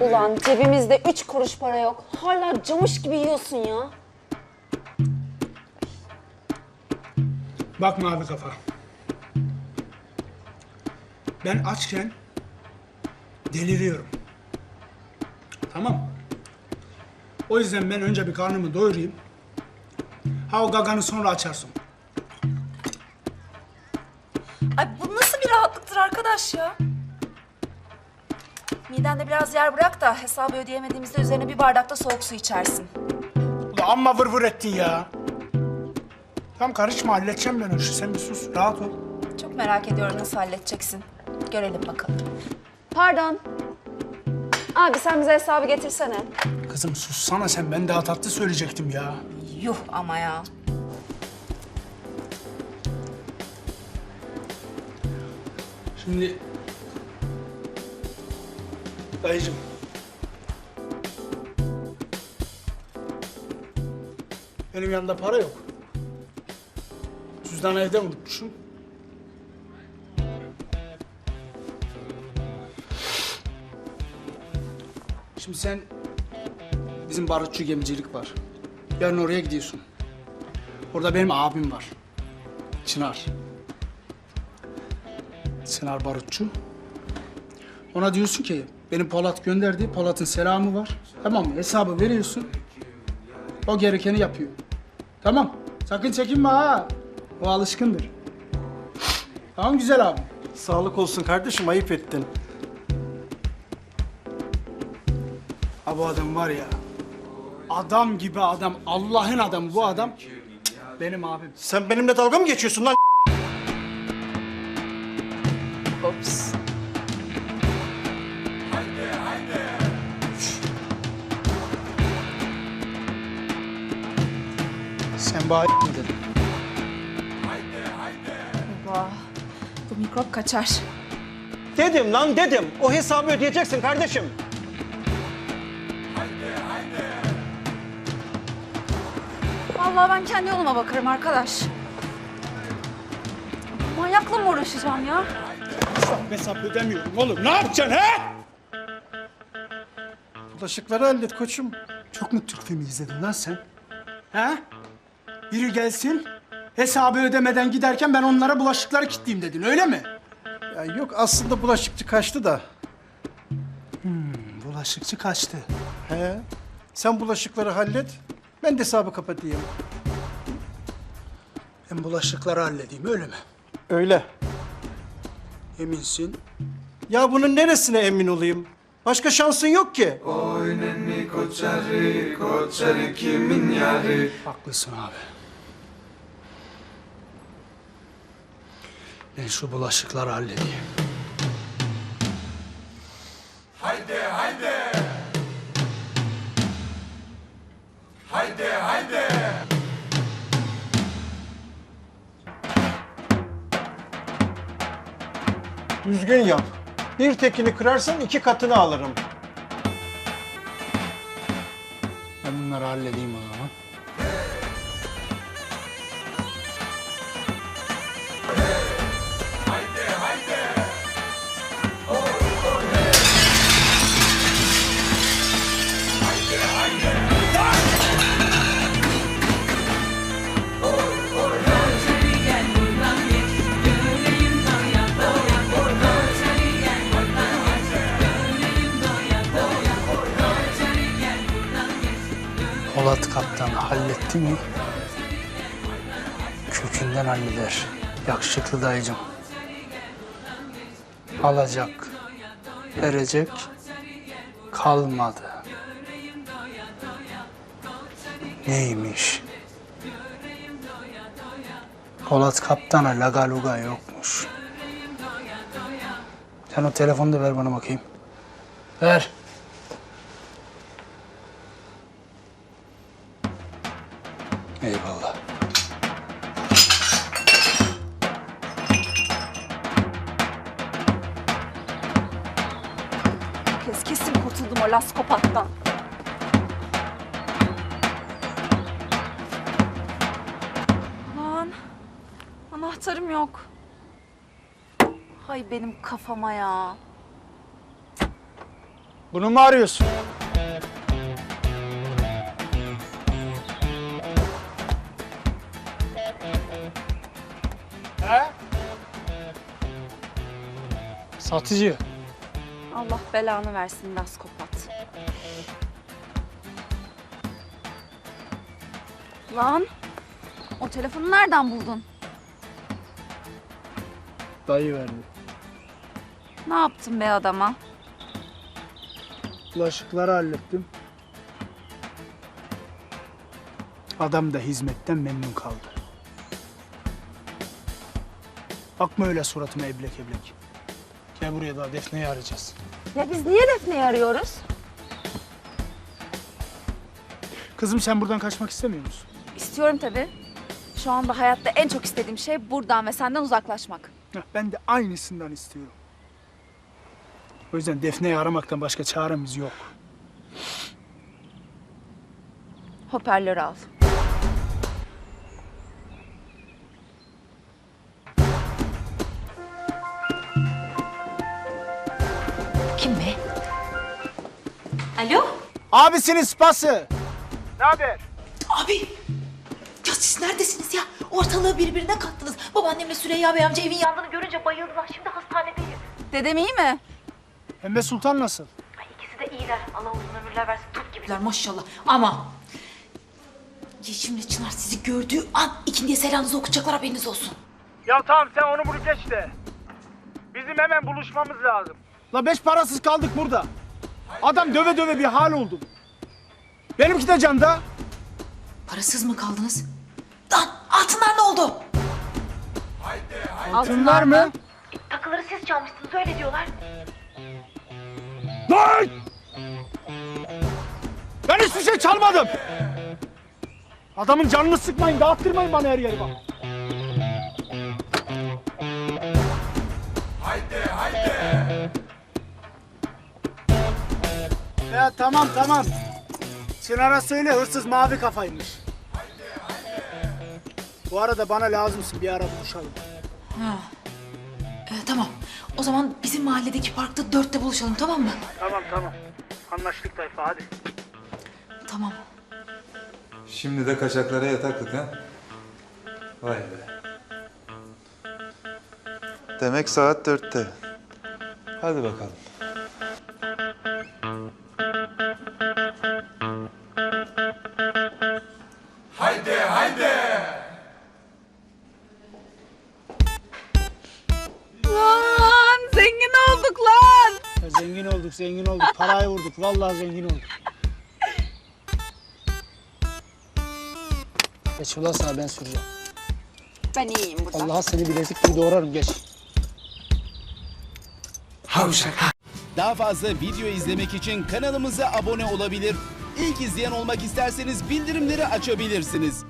Ulan cebimizde üç kuruş para yok. Hala camış gibi yiyorsun ya. Bak mavi kafa. Ben açken deliriyorum. Tamam. O yüzden ben önce bir karnımı doyurayım. Ha o gaganı sonra açarsın. Ay bu nasıl bir rahatlıktır arkadaş ya? Midende biraz yer bırak da hesabı ödeyemediğimizde üzerine bir bardak da soğuk su içersin. Ulan amma vır vır ettin ya. Tamam karışma halledeceğim ben o işi. Sen bir sus rahat ol. Çok merak ediyorum nasıl halledeceksin. Görelim bakalım. Pardon. Abi sen bize hesabı getirsene. Kızım sussana sen ben daha tatlı söyleyecektim ya. Yuh ama ya. Şimdi... Dayıcım. Benim yanımda para yok. Cüzdanı evde unutmuşum. Şimdi sen bizim barutçu gemicilik var. Yarın oraya gidiyorsun. Orada benim abim var. Çınar. Çınar Barutçu. Ona diyorsun ki benim Polat gönderdi. Polat'ın selamı var. Tamam mı? Hesabı veriyorsun. O gerekeni yapıyor. Tamam. Sakın çekinme ha. O alışkındır. Tamam güzel abi. Sağlık olsun kardeşim ayıp ettin. Ha bu adam var ya. Adam gibi adam. Allah'ın adamı bu adam. Benim abim. Sen benimle dalga mı geçiyorsun lan? Sen bana mi dedin? Vah. Bu mikrop kaçar. Dedim lan dedim. O hesabı ödeyeceksin kardeşim. Vallahi ben kendi yoluma bakarım arkadaş. Manyakla mı uğraşacağım ya? Hesap ödemiyorum oğlum. Ne yapacaksın he? Bulaşıkları hallet koçum. Çok mu Türk filmi izledin lan sen? He? Biri gelsin, hesabı ödemeden giderken ben onlara bulaşıkları kilitleyeyim dedin, öyle mi? Ya yok aslında bulaşıkçı kaçtı da. Bulaşıkçı kaçtı. He. Sen bulaşıkları hallet. Ben de hesabı kapatayım. Ben bulaşıkları halledeyim, öyle mi? Öyle. Eminsin. Ya bunun neresine emin olayım? Başka şansın yok ki. Haklısın abi. Ben şu bulaşıkları halledeyim. Düzgün yap. Bir tekini kırarsan iki katını alırım. Ben bunları halledeyim o halletti mi? Kökünden halleder. Yakışıklı dayıcım. Alacak, verecek kalmadı. Neymiş? Polat kaptana laga luga yokmuş. Sen o telefonu da ver bana bakayım. Ver. Kurtuldum o laskopattan. Lan anahtarım yok. Hay benim kafama ya. Bunu mu arıyorsun? He? Satıcı. Allah belanı versin laskopat. Lan o telefonu nereden buldun? Dayı verdi. Ne yaptın be adama? Bulaşıkları hallettim. Adam da hizmetten memnun kaldı. Bakma öyle suratıma eblek eblek. Gel buraya daha Defne'yi arayacağız. Ya biz niye Defne'yi arıyoruz? Kızım sen buradan kaçmak istemiyor musun? İstiyorum tabii. Şu anda hayatta en çok istediğim şey buradan ve senden uzaklaşmak. Heh, ben de aynısından istiyorum. O yüzden Defne'yi aramaktan başka çaremiz yok. Hoparlörü al. Kim be? Alo? Abisinin spası. Ne haber? Abi! Siz neredesiniz ya? Ortalığı birbirine kattınız. Babaannemle Süreyya Bey amca evin yandığını görünce bayıldılar. Şimdi hastanedeyiz. Dedem iyi mi? Pembe Sultan nasıl? Ay, ikisi de iyiler. Allah uzun ömürler versin. Tut gibiler maşallah. Ama... Yeşim'le Çınar sizi gördüğü an ikindiye selamınızı okutacaklar haberiniz olsun. Ya tamam sen onu bunu geç de. Bizim hemen buluşmamız lazım. La beş parasız kaldık burada. Adam döve döve bir hal oldu. Benimki de canda. Parasız mı kaldınız? Altınlar ne oldu? Altınlar mı? Takıları siz çalmışsınız öyle diyorlar. Lan! Ben hiçbir şey çalmadım. Adamın canını sıkmayın, dağıttırmayın bana her yeri bak. Ya tamam tamam. Çınar'a söyle hırsız mavi kafaymış. Bu arada bana lazımsın bir ara buluşalım. Ee, tamam. O zaman bizim mahalledeki parkta dörtte buluşalım tamam mı? Tamam tamam. Anlaştık tayfa hadi. Tamam. Şimdi de kaçaklara yataklık ha? Vay be. Demek saat dörtte. Hadi bakalım. Zengin olduk, zengin olduk. Parayı vurduk. Vallahi zengin olduk. Geç ulan sana ben süreceğim. Ben iyiyim burada. Allah'a seni bilezik gibi doğrarım geç. Daha fazla video izlemek için kanalımıza abone olabilir. İlk izleyen olmak isterseniz bildirimleri açabilirsiniz.